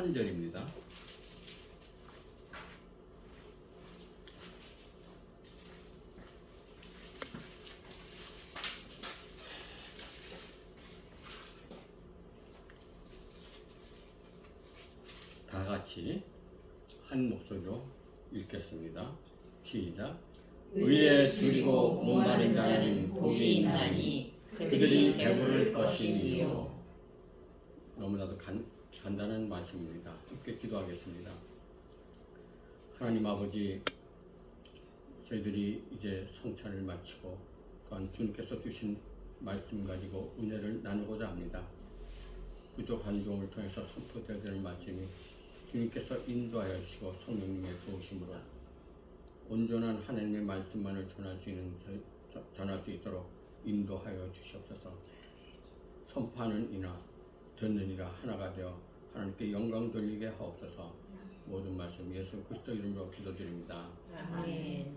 한 절입니다. 다 같이 한 목소리로 읽겠습니다. 시작. 의에 줄이고 목마른 자는 복이 있나니 그들이 배부를 것이니요. 너무나도 간, 간단한 말씀입니다. 함께 기도하겠습니다. 하나님 아버지, 저희들이 이제 성찬을 마치고 또한 주님께서 주신 말씀 가지고 은혜를 나누고자 합니다. 부족한 종을 통해서 선포되어지는 말씀이 주님께서 인도하여 주시고 성령님의 도우심으로 온전한 하나님의 말씀만을 전할 수 있는 전할 수 있도록 인도하여 주시옵소서. 선포하는 이나 듣는 이가 하나가 되어 하나님께 영광 돌리게 하옵소서. 모든 말씀 예수 그리스도 이름으로 기도드립니다. 아멘.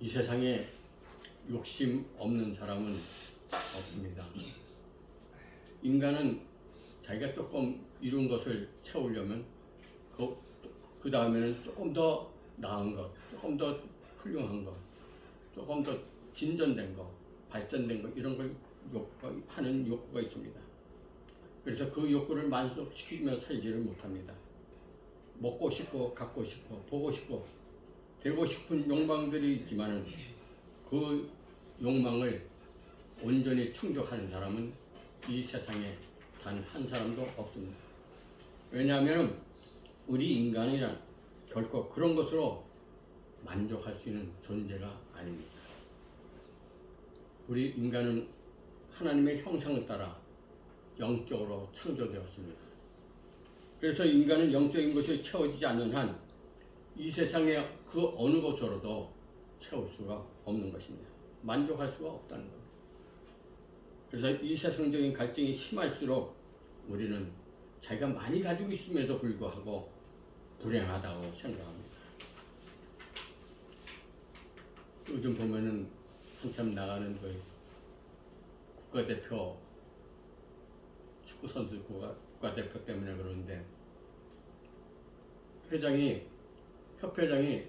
이 세상에 욕심 없는 사람은 없습니다. 인간은 자기가 조금 이룬 것을 채우려면 그, 그 다음에는 조금 더 나은 것, 조금 더 훌륭한 것, 조금 더 진전된 것, 발전된 것 이런 걸 욕구, 하는 욕구가 있습니다. 그래서 그 욕구를 만족시키며 살지를 못합니다. 먹고 싶고 갖고 싶고 보고 싶고 되고 싶은 욕망들이 있지만은 그 욕망을 온전히 충족하는 사람은 이 세상에 단 한 사람도 없습니다. 왜냐하면 우리 인간이란 결코 그런 것으로 만족할 수 있는 존재가 아닙니다. 우리 인간은 하나님의 형상을 따라 영적으로 창조되었습니다. 그래서 인간은 영적인 것이 채워지지 않는 한 이 세상의 그 어느 것으로도 채울 수가 없는 것입니다. 만족할 수가 없다는 겁니다. 그래서 이 세상적인 갈증이 심할수록 우리는 자기가 많이 가지고 있음에도 불구하고 불행하다고 생각합니다. 요즘 보면은 한참 나가는 그 국가대표 축구 선수 국가, 국가대표 때문에 그러는데 회장이 협회장이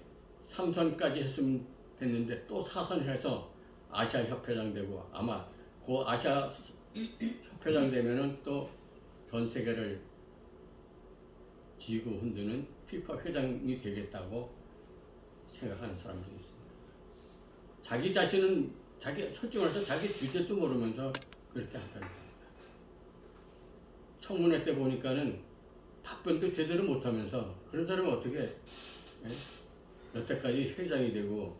3선까지 했으면 됐는데 또 4선 해서 아시아 협회장 되고 아마 그 아시아 협회장 되면은 또 전 세계를 지고 흔드는 피파 회장이 되겠다고 생각하는 사람들이 있습니다. 자기 자신은 자기 솔직히 말해서 자기 주제도 모르면서 그렇게 겁니다. 청문회 때 보니까는 답변도 제대로 못하면서 그런 사람은 어떻게 예? 여태까지 회장이 되고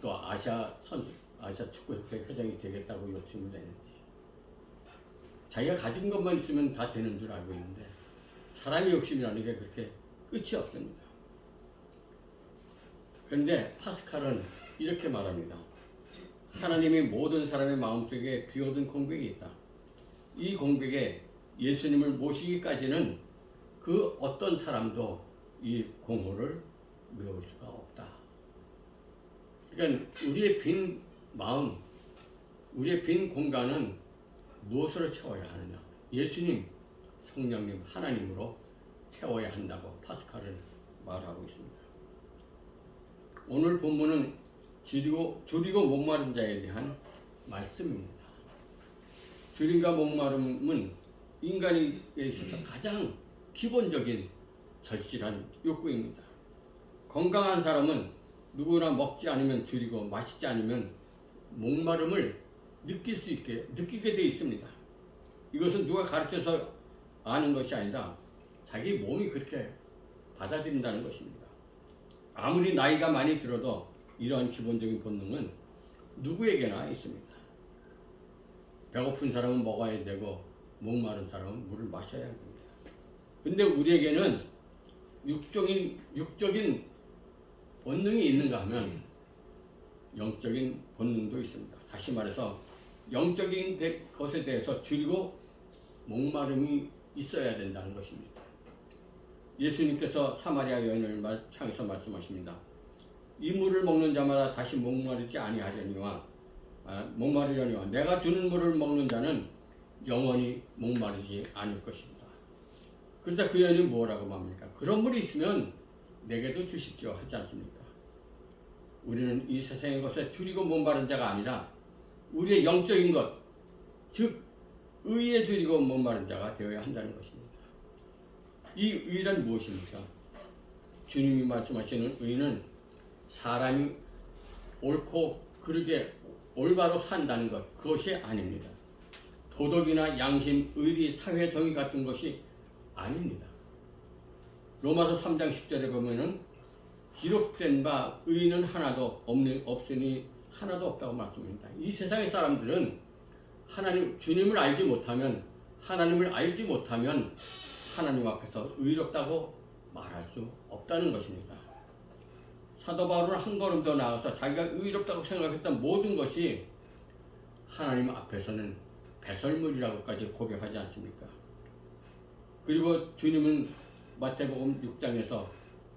또 아시아 선수 아시아 축구협회 회장이 되겠다고 욕심을 내는지 자기가 가진 것만 있으면 다 되는 줄 알고 있는데 사람의 욕심이라는 게 그렇게 끝이 없습니다. 그런데 파스칼은 이렇게 말합니다. 하나님이 모든 사람의 마음속에 비워둔 공백이 있다. 이 공백에 예수님을 모시기까지는 그 어떤 사람도 이 공허를 메울 수가 없다. 그러니까 우리의 빈 마음, 우리의 빈 공간은 무엇으로 채워야 하느냐? 예수님, 성령님, 하나님으로 채워야 한다고 파스칼은 말하고 있습니다. 오늘 본문은 줄이고, 줄이고 목마른 자에 대한 말씀입니다. 줄임과 목마름은 인간에 있어서 가장 기본적인 절실한 욕구입니다. 건강한 사람은 누구나 먹지 않으면 줄이고 마시지 않으면 목마름을 느낄 수 있게 느끼게 돼 있습니다. 이것은 누가 가르쳐서 아는 것이 아니라 자기 몸이 그렇게 받아들인다는 것입니다. 아무리 나이가 많이 들어도 이러한 기본적인 본능은 누구에게나 있습니다. 배고픈 사람은 먹어야 되고 목마른 사람은 물을 마셔야 합니다. 근데 우리에게는 육적인 육적인 본능이 있는가 하면 영적인 본능도 있습니다. 다시 말해서 영적인 대- 것에 대해서 줄이고 목마름이 있어야 된다는 것입니다. 예수님께서 사마리아 여인을 말- 향해서 말씀하십니다. 이 물을 먹는 자마다 다시 목마르지 아니하려니와 아, 목마르려니와 내가 주는 물을 먹는 자는 영원히 목마르지 않을 것입니다. 그러자 그 여인이 뭐라고 말합니까? 그런 물이 있으면 내게도 주십시오 하지 않습니까? 우리는 이 세상의 것에 줄이고 목마른 자가 아니라 우리의 영적인 것, 즉 의에 줄이고 목마른 자가 되어야 한다는 것입니다. 이 의란 무엇입니까? 주님이 말씀하시는 의는 사람이 옳고 그르게 올바로 산다는 것 그것이 아닙니다. 도덕이나 양심, 의리, 사회 정의 같은 것이 아닙니다. 로마서 3장 10절에 보면은 기록된 바 의는 하나도 없니, 없으니 하나도 없다고 말씀합니다. 이 세상의 사람들은 하나님 주님을 알지 못하면 하나님을 알지 못하면 하나님 앞에서 의롭다고 말할 수 없다는 것입니다. 사도 바울은 한 걸음 더 나아가서 자기가 의롭다고 생각했던 모든 것이 하나님 앞에서는 배설물이라고까지 고백하지 않습니까? 그리고 주님은 마태복음 6장에서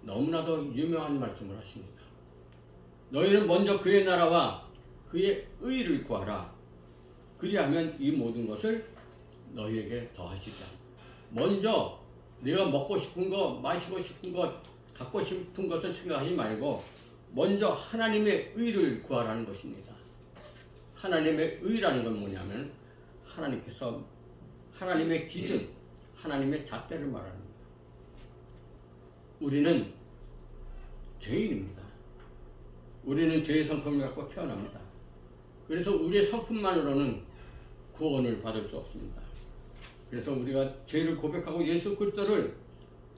너무나도 유명한 말씀을 하십니다. 너희는 먼저 그의 나라와 그의 의를 구하라. 그리하면 이 모든 것을 너희에게 더하시자. 먼저 내가 먹고 싶은 거, 마시고 싶은 것, 갖고 싶은 것을 생각하지 말고 먼저 하나님의 의를 구하라는 것입니다. 하나님의 의라는 건 뭐냐면 하나님께서 하나님의 기승, 하나님의 잣대를 말합니다. 우리는 죄인입니다. 우리는 죄의 성품을 갖고 태어납니다. 그래서 우리의 성품만으로는 구원을 받을 수 없습니다. 그래서 우리가 죄를 고백하고 예수 그리스도를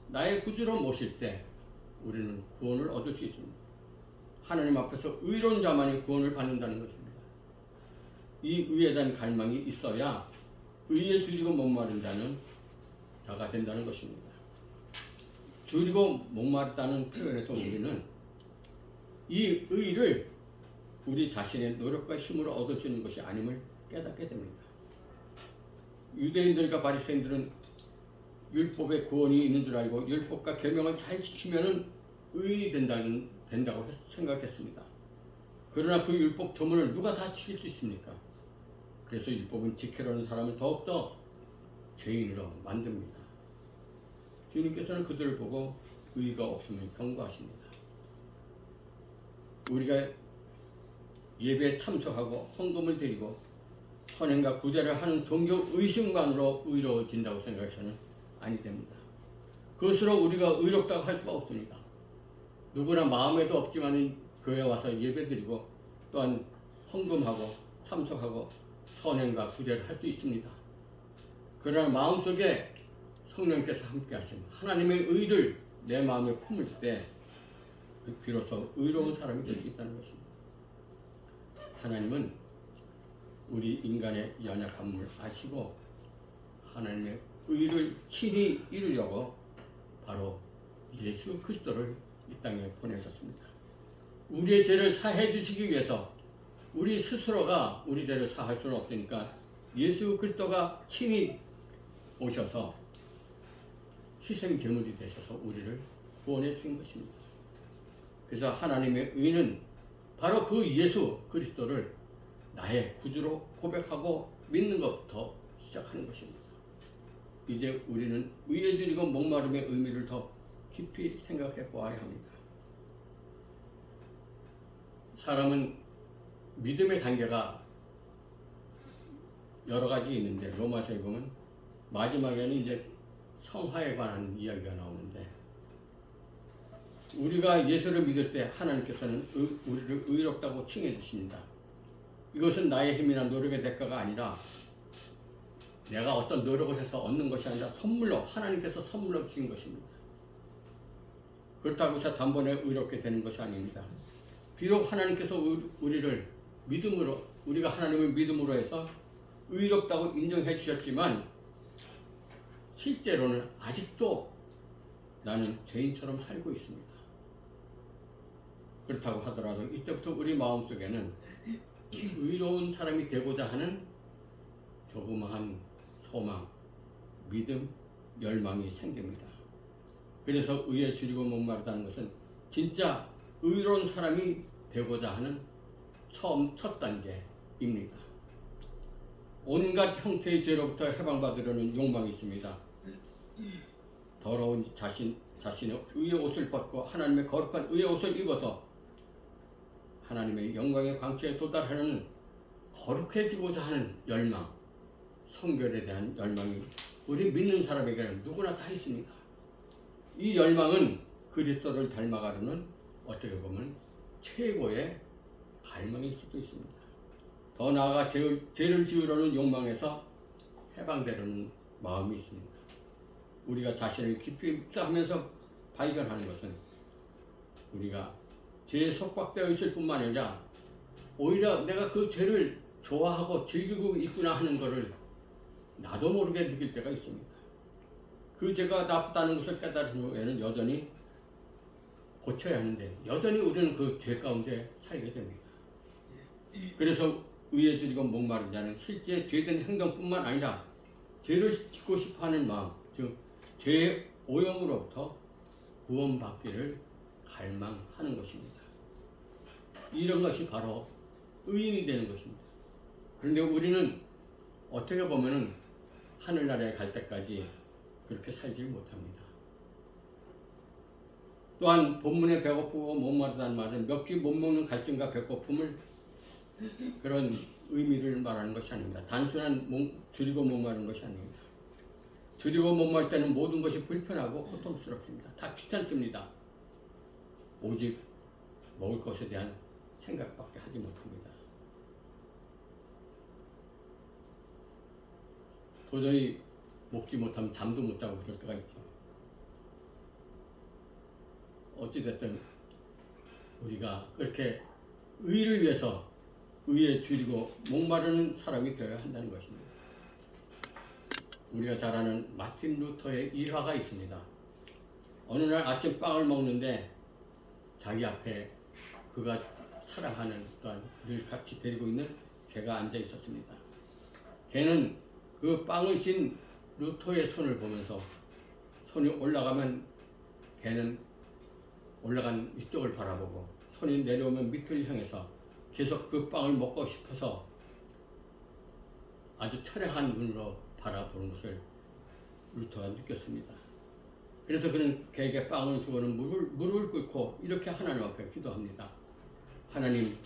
나의 구주로 모실 때 우리는 구원을 얻을 수 있습니다. 하나님 앞에서 의로운 자만이 구원을 받는다는 것입니다. 이 의에 대한 갈망이 있어야 의에 줄이고 목마른 자는 자가 된다는 것입니다. 줄이고 목마르다는 표현에서 우리는 이 의를 우리 자신의 노력과 힘으로 얻을 수 있는 것이 아님을 깨닫게 됩니다. 유대인들과 바리새인들은 율법에 구원이 있는 줄 알고 율법과 계명을 잘 지키면은 의인이 된다는 된다고 했- 생각했습니다. 그러나 그 율법 조문을 누가 다 지킬 수 있습니까? 그래서 율법은 지키려는 사람을 더욱더 죄인으로 만듭니다. 주님께서는 그들을 보고 의가 없음을 경고하십니다. 우리가 예배에 참석하고 헌금을 드리고 선행과 구제를 하는 종교 의심만으로 의로워진다고 생각해서는 아니 됩니다. 그것으로 우리가 의롭다고 할 수가 없습니다. 누구나 마음에도 없지만 교회 와서 예배 드리고 또한 헌금하고 참석하고 선행과 구제를 할 수 있습니다. 그러나 마음속에 성령께서 함께 하시면 하나님의 의를 내 마음에 품을 때 비로소 의로운 사람이 될 수 있다는 것입니다. 하나님은 우리 인간의 연약함을 아시고 하나님의 의를 친히 이루려고 바로 예수 그리스도를 이 땅에 보내셨습니다. 우리의 죄를 사해 주시기 위해서 우리 스스로가 우리 죄를 사할 수는 없으니까 예수 그리스도가 친히 오셔서 희생 제물이 되셔서 우리를 구원해 주신 것입니다. 그래서 하나님의 의는 바로 그 예수 그리스도를 나의 구주로 고백하고 믿는 것부터 시작하는 것입니다. 이제 우리는 줄이고 목마름의 의미를 더 깊이 생각해 보아야 합니다. 사람은 믿음의 단계가 여러 가지 있는데 로마서에 보면 마지막에는 이제 성화에 관한 이야기가 나오는데 우리가 예수를 믿을 때 하나님께서는 의- 우리를 의롭다고 칭해 주십니다. 이것은 나의 힘이나 노력의 대가가 아니라 내가 어떤 노력을 해서 얻는 것이 아니라 선물로 하나님께서 선물로 주신 것입니다. 그렇다고 해서 단번에 의롭게 되는 것이 아닙니다. 비록 하나님께서 우- 우리를 믿음으로 우리가 하나님을 믿음으로 해서 의롭다고 인정해 주셨지만 실제로는 아직도 나는 죄인처럼 살고 있습니다. 그렇다고 하더라도 이때부터 우리 마음속에는 의로운 사람이 되고자 하는 조그마한 소망, 믿음, 열망이 생깁니다. 그래서 의에 줄이고 목마르다는 것은 진짜 의로운 사람이 되고자 하는 처음 첫 단계입니다. 온갖 형태의 죄로부터 해방받으려는 욕망이 있습니다. 더러운 자신 자신의 의의 옷을 벗고 하나님의 거룩한 의의 옷을 입어서 하나님의 영광의 광채에 도달하는 거룩해지고자 하는 열망, 성결에 대한 열망이 우리 믿는 사람에게는 누구나 다 있습니다. 이 열망은 그리스도를 닮아가려는 어떻게 보면 최고의 갈망일 수도 있습니다. 더 나아가 죄를, 죄를 지으려는 욕망에서 해방되려는 마음이 있습니다. 우리가 자신을 깊이 묵상하면서 발견하는 것은 우리가 죄에 속박되어 있을 뿐만 아니라 오히려 내가 그 죄를 좋아하고 즐기고 있구나 하는 것을 나도 모르게 느낄 때가 있습니다. 그 죄가 나쁘다는 것을 깨달은 후에는 여전히 고쳐야 하는데 여전히 우리는 그 죄 가운데 살게 됩니다. 그래서 의에 줄이고 목마른 자는 실제 죄된 행동뿐만 아니라 죄를 짓고 싶어하는 마음, 즉 죄의 오염으로부터 구원받기를 갈망하는 것입니다. 이런 것이 바로 의인이 되는 것입니다. 그런데 우리는 어떻게 보면은 하늘나라에 갈 때까지 그렇게 살지 못합니다. 또한 본문에 배고프고 목마르다는 말은 몇 끼 못 먹는 갈증과 배고픔을 그런 의미를 말하는 것이 아닙니다. 단순한 목, 줄이고 목마른 것이 아닙니다. 줄이고 목마를 때는 모든 것이 불편하고 고통스럽습니다. 다 귀찮습니다. 오직 먹을 것에 대한 생각밖에 하지 못합니다. 도저히 먹지 못하면 잠도 못 자고 그럴 때가 있죠. 어찌됐든 우리가 그렇게 의를 위해서 의에 줄이고 목마르는 사람이 되어야 한다는 것입니다. 우리가 잘 아는 마틴 루터의 일화가 있습니다. 어느 날 아침 빵을 먹는데 자기 앞에 그가 사랑하는 또한 늘 같이 데리고 있는 개가 앉아 있었습니다. 개는 그 빵을 진 루터의 손을 보면서 손이 올라가면 개는 올라간 위쪽을 바라보고 손이 내려오면 밑을 향해서 계속 그 빵을 먹고 싶어서 아주 철회한 눈으로 바라보는 것을 루터가 느꼈습니다. 그래서 그는 개에게 빵을 주고는 무릎을, 무릎을 꿇고 이렇게 하나님 앞에 기도합니다. 하나님,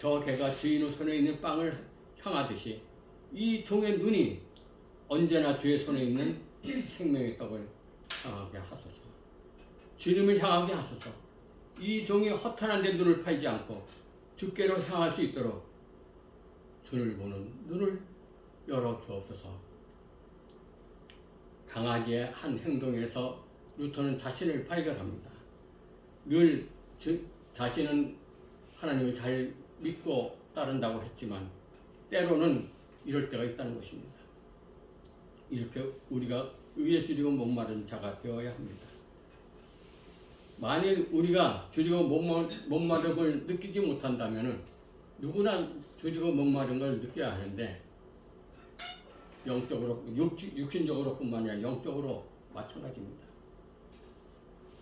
저 개가 주인의 손에 있는 빵을 향하듯이 이 종의 눈이 언제나 주의 손에 있는 생명의 떡을 향하게 하소서. 주님을 향하게 하소서. 이 종이 허탄한 데 눈을 팔지 않고 주께로 향할 수 있도록 주를 보는 눈을 열어 주옵소서. 강아지의 한 행동에서 루터는 자신을 발견합니다. 늘 저- 자신은 하나님을 잘 믿고 따른다고 했지만 때로는 이럴 때가 있다는 것입니다. 이렇게 우리가 의에 줄이고 목마른 자가 되어야 합니다. 만일 우리가 목마른 걸 느끼지 못한다면 누구나 목마른 걸 느껴야 하는데 영적으로 육, 육신적으로 뿐만 아니라 영적으로 마찬가지입니다.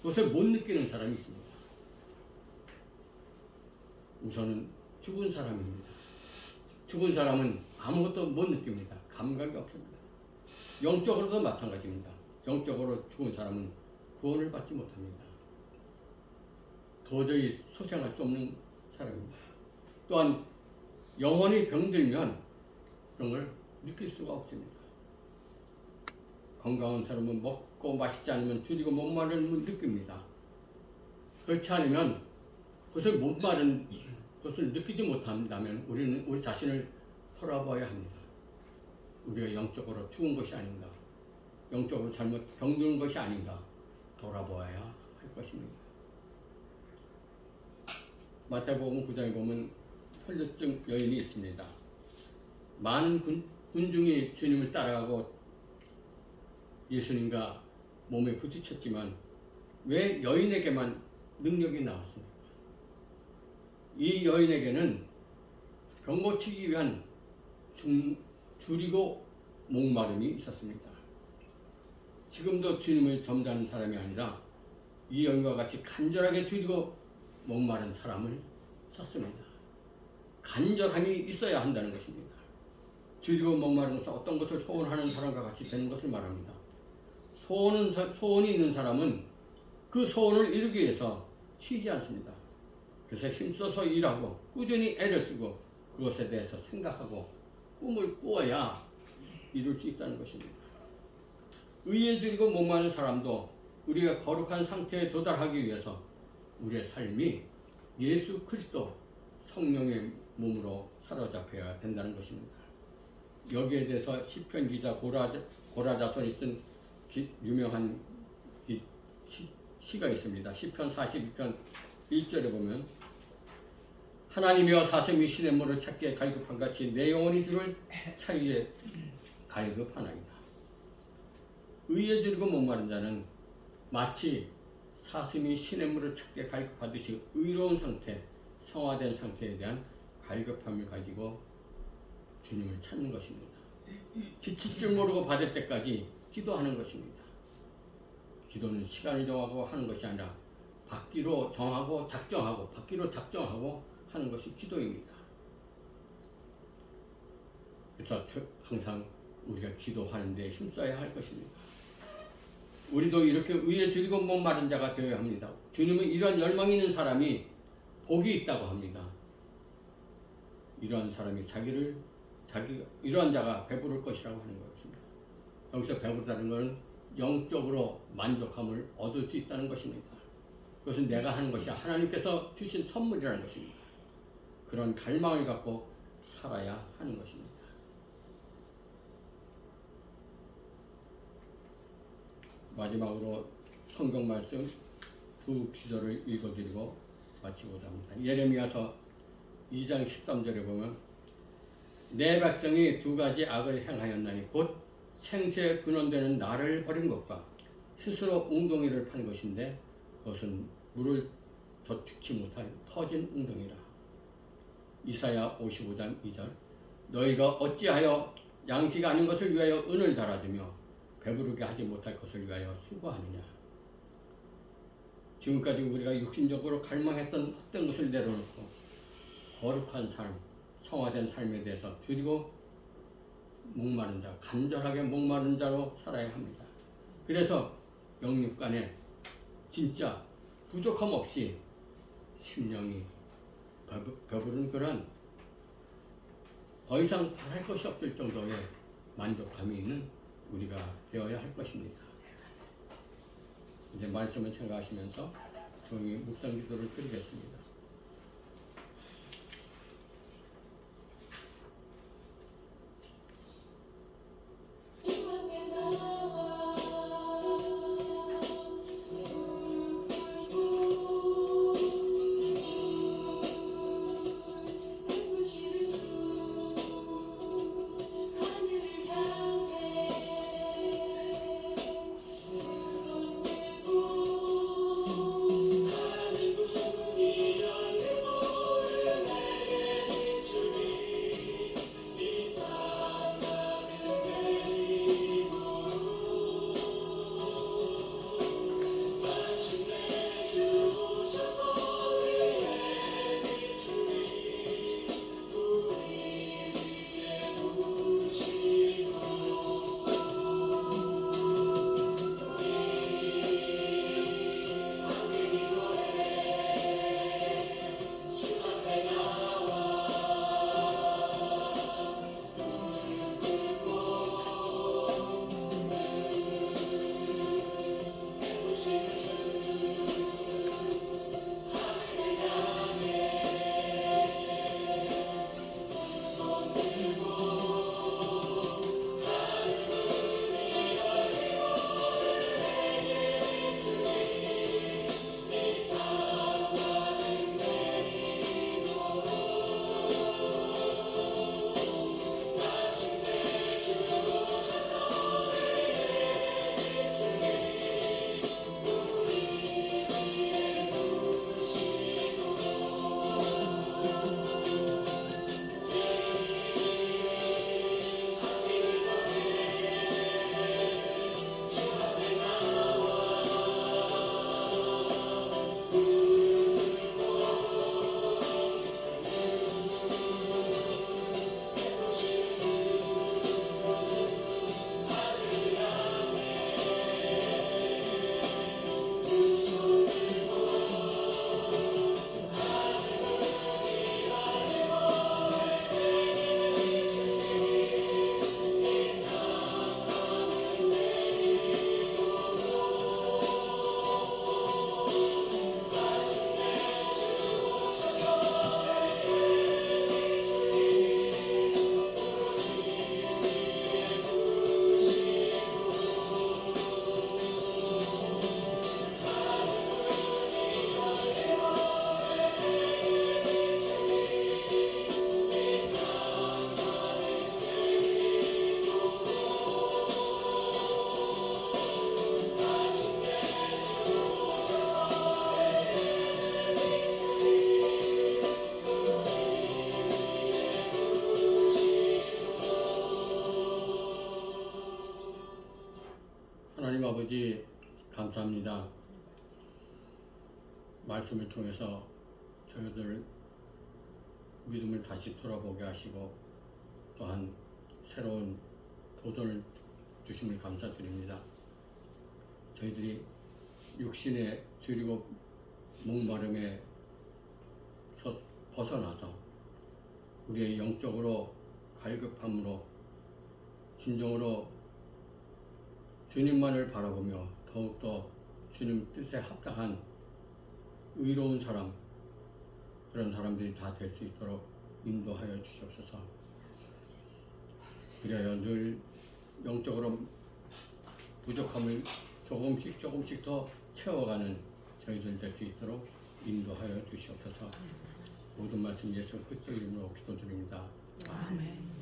그것을 못 느끼는 사람이 있습니다. 우선은 죽은 사람입니다. 죽은 사람은 아무것도 못 느낍니다. 감각이 없습니다. 영적으로도 마찬가지입니다. 영적으로 죽은 사람은 구원을 받지 못합니다. 도저히 소생할 수 없는 사람입니다. 또한 영원히 병들면 그런 걸 느낄 수가 없습니다. 건강한 사람은 먹고 마시지 않으면 줄이고 목마름을 느낍니다. 그렇지 않으면 그것을 못 마른 것을 느끼지 못한다면 우리는 우리 자신을 돌아봐야 합니다. 우리가 영적으로 죽은 것이 아닌가, 영적으로 잘못 병든 것이 아닌가 돌아보아야 할 것입니다. 마태복음 9장에 보면 혈류증 여인이 있습니다. 많은 군, 군중이 주님을 따라가고 예수님과 몸에 부딪혔지만 왜 여인에게만 능력이 나왔습니까? 이 여인에게는 병 고치기 위한 중, 줄이고 목마름이 있었습니다. 지금도 주님을 점잖은 사람이 아니라 이 여인과 같이 간절하게 줄이고 목마른 사람을 찾습니다. 간절함이 있어야 한다는 것입니다. 목마른 것은 어떤 것을 소원하는 사람과 같이 되는 것을 말합니다. 소원은 사- 소원이 있는 사람은 그 소원을 이루기 위해서 쉬지 않습니다. 그래서 힘써서 일하고 꾸준히 애를 쓰고 그것에 대해서 생각하고 꿈을 꾸어야 이룰 수 있다는 것입니다. 의에 줄이고 목마른 사람도 우리가 거룩한 상태에 도달하기 위해서 우리의 삶이 예수 그리스도 성령의 몸으로 사로잡혀야 된다는 것입니다. 여기에 대해서 시편 기자 고라 고라자손이 쓴 기- 유명한 이 시, 시가 있습니다. 시편 42편 1절에 보면 하나님이여 사슴이 시냇물을 찾기에 갈급한 같이 내 영혼이 주를 찾기에 갈급하나이다. 의에 줄이고 목마른 자는 마치 사슴이 시냇물을 찾기에 갈급하듯이 의로운 상태, 성화된 상태에 대한 갈급함을 가지고 주님을 찾는 것입니다. 지칠 줄 모르고 받을 때까지 기도하는 것입니다. 기도는 시간을 정하고 하는 것이 아니라 받기로 정하고 작정하고 받기로 작정하고 하는 것이 기도입니다. 그래서 저- 항상 우리가 기도하는데 힘써야 할 것입니다. 우리도 이렇게 의에 줄이고 목마른 자가 되어야 합니다. 주님은 이런 열망이 있는 사람이 복이 있다고 합니다. 이러한 사람이 자기를 자기 이러한 자가 배부를 것이라고 하는 것입니다. 여기서 배부르다는 것은 영적으로 만족함을 얻을 수 있다는 것입니다. 그것은 내가 하는 것이 하나님께서 주신 선물이라는 것입니다. 그런 갈망을 갖고 살아야 하는 것입니다. 마지막으로 성경 말씀 두 기절을 읽어드리고 마치고자 합니다. 예레미야서 2장 13절에 보면 내 백성이 두 가지 악을 행하였나니 곧 생수에 근원되는 나를 버린 것과 스스로 웅덩이를 판 것인데 그것은 물을 저축치 못한 터진 웅덩이라. 이사야 55장 2절 너희가 어찌하여 양식 아닌 것을 위하여 은을 달아주며 배부르게 하지 못할 것을 위하여 수고하느냐. 지금까지 우리가 육신적으로 갈망했던 헛된 것을 내려놓고 거룩한 삶, 성화된 삶에 대해서 줄이고 목마른 자, 간절하게 목마른 자로 살아야 합니다. 그래서 영육 간에 진짜 부족함 없이 심령이 배부- 배부른 그런 더 이상 바랄 것이 없을 정도의 만족감이 있는 우리가 되어야 할 것입니다. 이제 말씀을 생각하시면서 조용히 묵상 기도를 드리겠습니다. 말씀을 통해서 저희들 믿음을 다시 돌아보게 하시고 또한 새로운 도전을 주심을 감사드립니다. 저희들이 육신의 줄이고 목마름에 서- 벗어나서 우리의 영적으로 갈급함으로 진정으로 주님만을 바라보며 더욱더 주님 뜻에 합당한 의로운 사람 그런 사람들이 다 될 수 있도록 인도하여 주시옵소서. 그래야 늘 영적으로 부족함을 조금씩 조금씩 더 채워가는 저희들 될 수 있도록 인도하여 주시옵소서. 모든 말씀 예수 그리스도 이름으로 기도드립니다. 아멘.